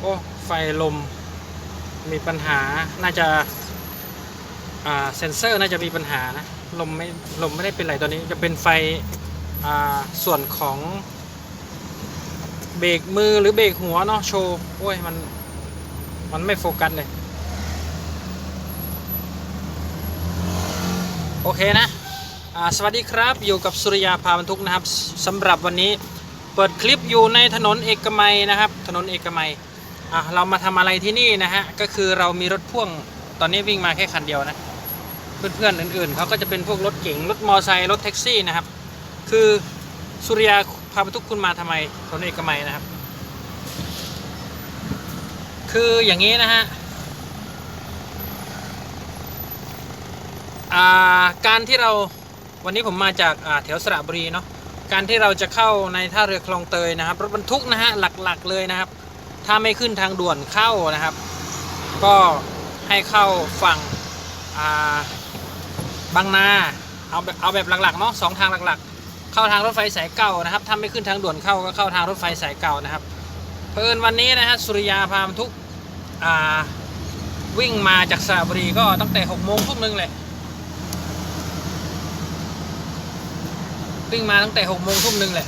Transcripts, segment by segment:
โอ้ไฟลมมีปัญหาน่าจะเซนเซอร์น่าจะมีปัญหานะลมไม่ลมไม่ได้เป็นไรตอนนี้จะเป็นไฟส่วนของเบรกมือหรือเบรกหัวเนาะโชว์โอ้ยมันมันไม่โฟกัสเลย โอเคนะสวัสดีครับอยู่กับสุริยาพาบรรทุกนะครับสำหรับวันนี้เปิดคลิปอยู่ในถนนเอกมัยนะครับ ถนนเอกมัย อะเรามาทำอะไรที่นี่นะฮะ ก็คือเรามีรถพ่วงตอนนี้วิ่งมาแค่คันเดียวนะ เพื่อนๆอื่นๆเขาก็จะเป็นพวกรถเก๋งรถมอไซค์รถแท็กซี่นะครับ คือสุริยาพาบรรทุกคุณมาทำไมถนนเอกมัยนะครับ คืออย่างนี้นะฮะาการที่เราวันนี้ผมมาจากแถวสระบุรีเนาะการที่เราจะเข้าในท่าเรือคลองเตยนะครับ รถบรรทุกนะฮะหลักๆเลยนะครับ ถ้าไม่ขึ้นทางด่วนเข้านะครับ ก็ให้เข้าฝั่งาบางนา เอาแบบเอาแบบหลักๆเนาะสองทางหลักๆ เข้าทางรถไฟสายเก่านะครับ ถ้าไม่ขึ้นทางด่วนเข้าก็เข้าทางรถไฟสายเก่านะครับ เพิ่นวันนี้นะฮะสุริยาพาบรรทุกวิ่งมาจากสระบุรีก็ตั้งแต่6โมงทุ่มหนึงเลยวิ่งมาตั้งแต่หกโมงทุ่มหนึ่งแหละ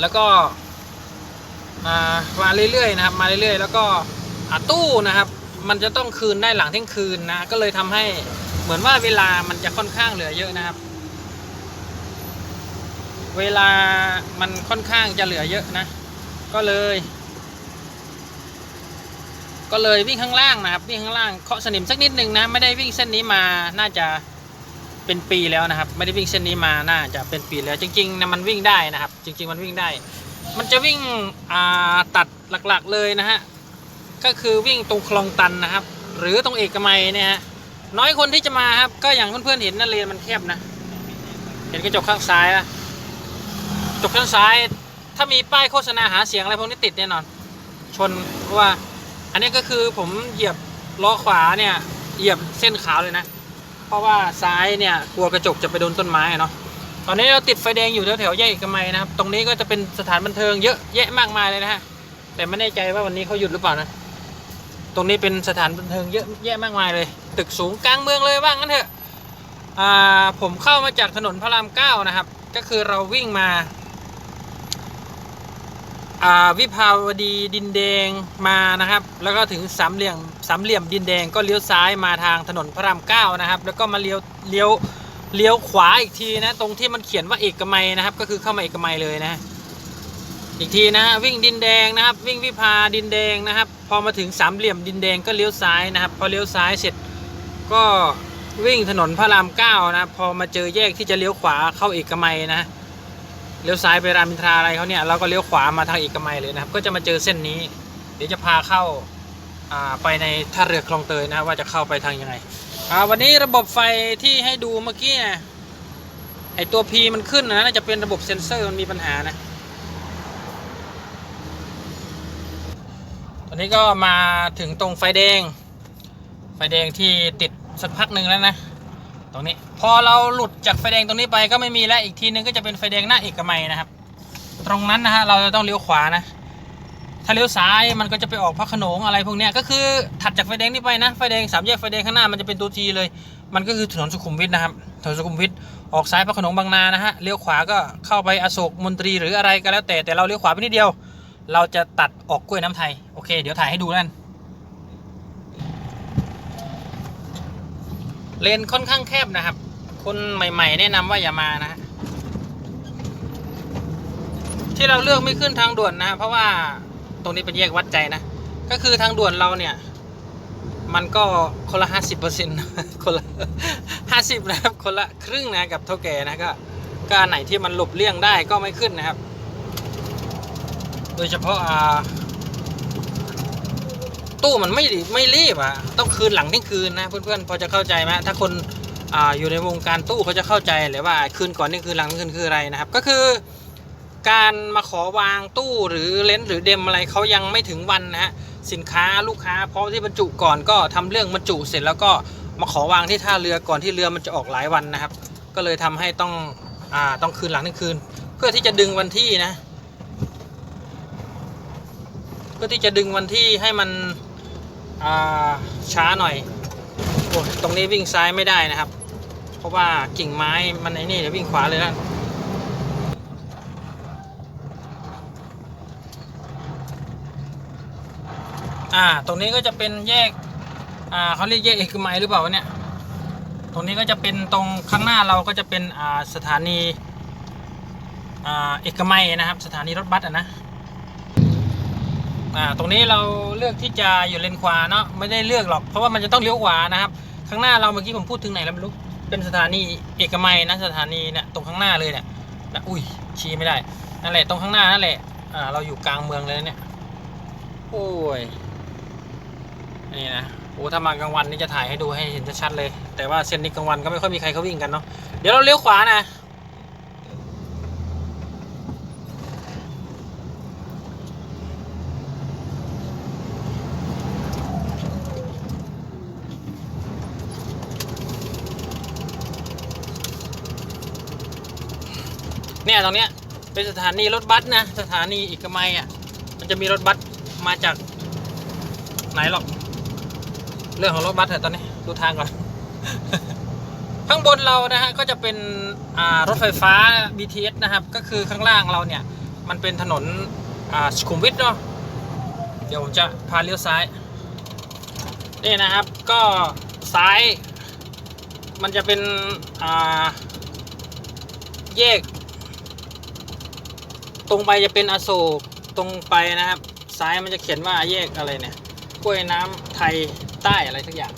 แล้วก็มามาเรื่อยๆนะครับ มาเรื่อยๆ แล้วก็อ่าตู้นะครับ มันจะต้องคืนได้หลังเที่ยงคืนนะ ก็เลยทำให้เหมือนว่าเวลามันจะค่อนข้างเหลือเยอะนะครับ เวลามันค่อนข้างจะเหลือเยอะนะ ก็เลย ก็เลยวิ่งข้างล่างนะครับ วิ่งข้างล่างเคาะสนิมสักนิดนึงนะ ไม่ได้วิ่งเส้นนี้มาน่าจะ เป็นปีแล้วนะครับ ไม่ได้วิ่งเส้นนี้มาน่าจะเป็นปีแล้ว จริงๆนะมันวิ่งได้นะครับ จริง ๆ มันวิ่งได้ มันจะวิ่งตัดหลักๆเลยนะฮะก็คือวิ่งตรงคลองตันนะครับ หรือตรงเอกมัยเนี่ยฮะน้อยคนที่จะมาครับก็อย่างเพื่อนๆเห็นนั่นเลนมันแคบนะ เห็นกระจกข้างซ้ายอะกระจกข้างซ้าย ถ้ามีป้ายโฆษณาหาเสียงอะไรพวกนี้ติดแน่นอน ชนเพราะว่า อันนี้ก็คือผมเหยียบล้อขวาเนี่ยเหยียบเส้นขาวเลยนะ เพราะว่าซ้ายเนี่ยกลัวกระจกจะไปโดนต้นไม้เนาะตอนนี้เราติดไฟแดงอยู่แถวแถวๆแยกเอกมัยนะครับ ตรงนี้ก็จะเป็นสถานบันเทิงเยอะแยะมากมายเลยนะฮะแต่ไม่แน่ใจว่าวันนี้เขาหยุดหรือเปล่านะตรงนี้เป็นสถานบันเทิงเยอะแยะมากมายเลย ตึกสูงกลางเมืองเลยว่างั้นเถอะอ่าผมเข้ามาจากถนนพระรามเก้านะครับ ก็คือเราวิ่งมา วิภาวดีดินแดงมานะครับ แล้วก็ถึงสามเหลี่ยมสามเหลี่ยมดินแดงก็เลี้ยวซ้ายมาทางถนนพระรามเก้านะครับ แล้วก็มาเลี้ยวเลี้ยวเลี้ยวขวาอีกทีนะตรงที่มันเขียนว่าเอกมัยนะครับ ก็คือเข้ามาเอกมัยเลยนะ อีกทีนะวิ่งดินแดงนะครับ วิ่งวิภาดินแดงนะครับ พอมาถึงสามเหลี่ยมดินแดงก็เลี้ยวซ้ายนะครับ พอเลี้ยวซ้ายเสร็จก็วิ่งถนนพระรามเก้านะครับพอมาเจอแยกที่จะเลี้ยวขวาเข้าเอกมัยนะ เลี้ยวซ้ายไปรามอินทราอะไรเขาเนี่ยเราก็เลี้ยวขวามาทางเอกมัยเลยนะครับ ก็จะมาเจอเส้นนี้ เดี๋ยวจะพาเข้าไปในท่าเรือคลองเตยนะครับว่าจะเข้าไปทางยังไงวันนี้ระบบไฟที่ให้ดูเมื่อกี้นะไอตัว P มันขึ้นนะน่าจะเป็นระบบเซ็นเซอร์มันมีปัญหานะตอนนี้ก็มาถึงตรงไฟแดง ไฟแดงที่ติดสักพักหนึ่งแล้วนะ ตรงนี้ พอเราหลุดจากไฟแดงตรงนี้ไปก็ไม่มีแล้วอีกทีนึงก็จะเป็นไฟแดงหน้าเอกมัยนะครับ ตรงนั้นนะฮะเราจะต้องเลี้ยวขวานะ ถ้าเลี้ยวซ้ายมันก็จะไปออกพระขนงอะไรพวกเนี้ยก็คือถัดจากไฟแดงนี้ไปนะไฟแดงสามแยกไฟแดงข้างหน้ามันจะเป็นตัวทีเลย มันก็คือถนนสุขุมวิทนะครับถนนสุขุมวิทออกซ้ายพระขนงบางนานะฮะเลี้ยวขวาก็เข้าไปอโศกมนตรีหรืออะไรก็แล้วแต่แต่เราเลี้ยวขวาไปนิดเดียว เราจะตัดออกกล้วยน้ำไทยโอเค เดี๋ยวถ่ายให้ดูแล้วกัน เลนค่อนข้างแคบนะครับ คนใหม่ ๆ แนะนำว่าอย่ามานะฮะที่เราเลือกไม่ขึ้นทางด่วนนะ เพราะว่าตรงนี้เป็นแยกวัดใจนะ ก็คือทางด่วนเราเนี่ย มันก็คนละห้าสิบเปอร์เซ็นต์คนละห้าสิบนะครับ คนละครึ่งนะกับเท่าแก่นะก็ก็อันไหนที่มันหลบเลี่ยงได้ก็ไม่ขึ้นนะครับ โดยเฉพาะอ่า ตู้มันไม่ไม่รีบอะต้องคืนหลังเที่ยงคืนนะเพื่อนๆพอจะเข้าใจไหมถ้าคนอ่าอยู่ในวงการตู้เขาจะเข้าใจเลยว่าคืนก่อนนี่คือหลังเที่ยงคืนคืออะไรนะครับ ก็คือ การมาขอวางตู้หรือเลนส์หรือเดมอะไรเขายังไม่ถึงวันนะฮะสินค้าลูกค้าพร้อมที่บรรจุก่อนก็ทำเรื่องบรรจุเสร็จแล้วก็มาขอวางที่ท่าเรือก่อนที่เรือมันจะออกหลายวันนะครับ ก็เลยทำให้ต้องอ่าต้องคืนหลังเที่ยงคืน เพื่อที่จะดึงวันที่นะ เพื่อที่จะดึงวันที่ให้มัน ช้าหน่อยโอ้ตรงนี้วิ่งซ้ายไม่ได้นะครับ เพราะว่ากิ่งไม้มันไอ้นี่เดี๋ยววิ่งขวาเลยนะอ่า ตรงนี้ก็จะเป็นแยก อ่าเขาเรียกแยกเอกมัยหรือเปล่าเนี่ย ตรงนี้ก็จะเป็นตรงข้างหน้าเราก็จะเป็น อ่า สถานี อ่า เอกมัยนะครับ สถานีรถบัสอะนะ อ่าตรงนี้เราเลือกที่จะอยู่เลนขวาเนาะไม่ได้เลือกหรอก เพราะว่ามันจะต้องเลี้ยวขวานะครับข้างหน้าเราเมื่อกี้ผมพูดถึงไหนแล้วไม่รู้เป็นสถานีเอกมัยนะสถานีเนี่ยตรงข้างหน้าเลยเนี่ยนะอุ้ยชี้ไม่ได้นั่นแหละตรงข้างหน้านั่นแหละอ่าเราอยู่กลางเมืองเลยเนี่ยโอ้ยนี่นะโอ้ถ้ามากลางวันนี่จะถ่ายให้ดูให้เห็นชัดๆเลย แต่ว่าเส้นนี้กลางวันก็ไม่ค่อยมีใครเขาวิ่งกันเนาะเดี๋ยวเราเลี้ยวขวานะ เนี่ยตรงเนี้ยเป็นสถานีรถบัสนะสถานีเอกมัยอะ มันจะมีรถบัสมาจาก ไหนหรอก เรื่องของรถบัสเถอะตอนนี้ดูทางก่อน ข้างบนเรานะฮะก็จะเป็นรถไฟฟ้า BTS นะครับ ก็คือข้างล่างเราเนี่ย มันเป็นถนนสุขุมวิทเนาะเดี๋ยวผมจะพาเลี้ยวซ้ายนี่นะครับก็ซ้าย มันจะเป็นแยก ตรงไปจะเป็นอโศกตรงไปนะครับ ซ้ายมันจะเขียนว่าแยกอะไรเนี่ยกล้วยน้ำไทยใต้อะไรสักอย่าง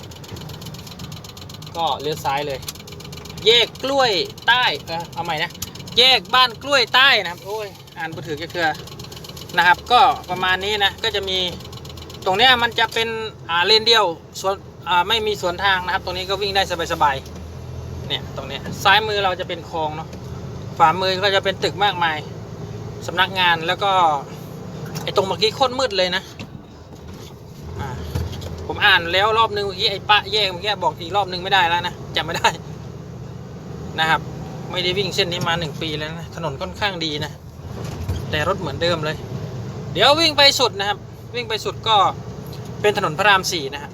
ก็เลี้ยวซ้ายเลย แยกกล้วยใต้เออเอาใหม่นะแยกบ้านกล้วยใต้นะครับโอ้ยอ่านบุถือเกลือนะครับ ก็ประมาณนี้นะก็จะมีตรงเนี้ยมันจะเป็นอ่าเลนเดียวสวนอ่าไม่มีสวนทางนะครับ ตรงนี้ก็วิ่งได้สบายๆเนี่ยตรงเนี้ยซ้ายมือเราจะเป็นคลองเนาะขวามือก็จะเป็นตึกมากมาย สำนักงานแล้วก็ไอ้ตรงเมื่อกี้โคตรมืดเลยนะผมอ่านแล้วรอบนึงเมื่อกี้ไอ้ปะแยกเมื่อกี้บอกอีกรอบนึงไม่ได้แล้วนะจำไม่ได้นะครับ ไม่ได้วิ่งเส้นนี้มาหนึ่งปีแล้วนะถนนค่อนข้างดีนะ แต่รถเหมือนเดิมเลย เดี๋ยววิ่งไปสุดนะครับ วิ่งไปสุดก็เป็นถนนพระรามสี่นะครับ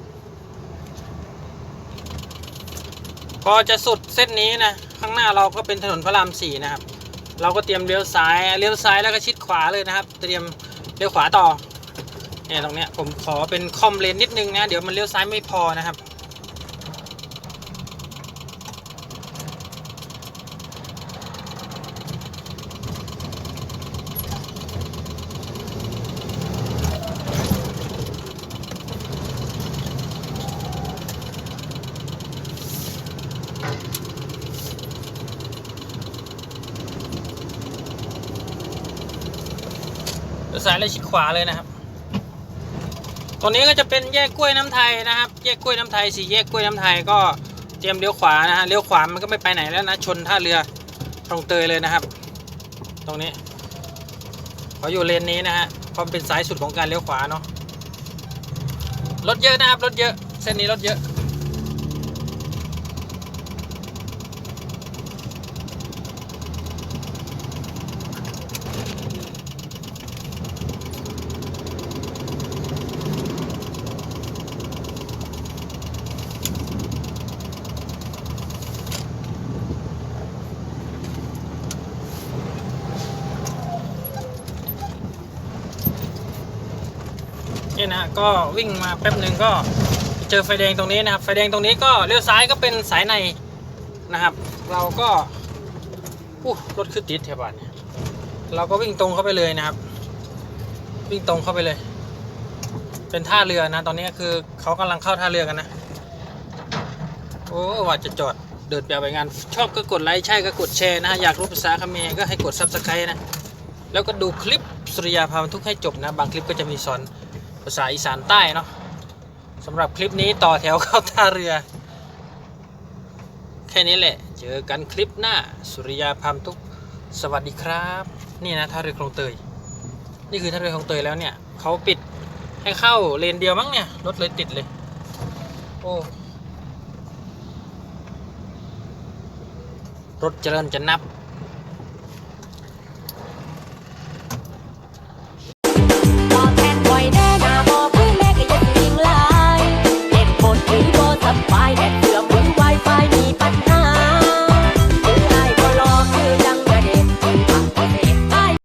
พอจะสุดเส้นนี้นะข้างหน้าเราก็เป็นถนนพระรามสี่นะครับ เราก็เตรียมเลี้ยวซ้ายเลี้ยวซ้ายแล้วก็ชิดขวาเลยนะครับ เตรียมเลี้ยวขวาต่อเนี่ยตรงเนี้ยผมขอเป็นคอมเลนนิดนึงนะเดี๋ยวมันเลี้ยวซ้ายไม่พอนะครับ ซ้ายแล้วชิดขวาเลยนะครับ ตรงนี้ก็จะเป็นแยกกล้วยน้ำไทยนะครับ แยกกล้วยน้ำไทยสี่แยกกล้วยน้ำไทยก็เตรียมเลี้ยวขวานะฮะเลี้ยวขวามันก็ไม่ไปไหนแล้วนะชนท่าเรือคลองเตยเลยนะครับ ตรงนี้ขออยู่เลนนี้นะฮะเพราะมันเป็นสายสุดของการเลี้ยวขวาเนาะรถเยอะนะครับรถเยอะ เส้นนี้รถเยอะ นี่นะก็วิ่งมาแป๊บหนึ่งก็เจอไฟแดงตรงนี้นะครับ ไฟแดงตรงนี้ก็เลี้ยวซ้ายก็เป็นสายในนะครับ เราก็อู้รถขึ้นติดแถวบ้านเราก็วิ่งตรงเข้าไปเลยนะครับ วิ่งตรงเข้าไปเลย เป็นท่าเรือนะ ตอนนี้คือเขากำลังเข้าท่าเรือกันนะ โอ้ว่าจะจอดเดินไปไปงาน ชอบก็กดไลค์ใช่ก็กดแชร์นะอยากรู้ภาษาคเมรก็ให้กดซับสไครต์นะ แล้วก็ดูคลิปสุริยาพาบรรทุกให้จบนะ บางคลิปก็จะมีสอนาษาอีสานใต้เนาะสำหรับคลิปนี้ต่อแถวเข้าท่าเรือ แค่นี้แหละ เจอกันคลิปหน้า สุริยาพามทุก สวัสดีครับ นี่นะท่าเรือคลองเตย นี่คือท่าเรือคลองเตยแล้วเนี่ยเขาปิดให้เข้าเลนเดียวมั้งเนี่ย รถเลยติดเลย โอ้รถเจริญจะนับ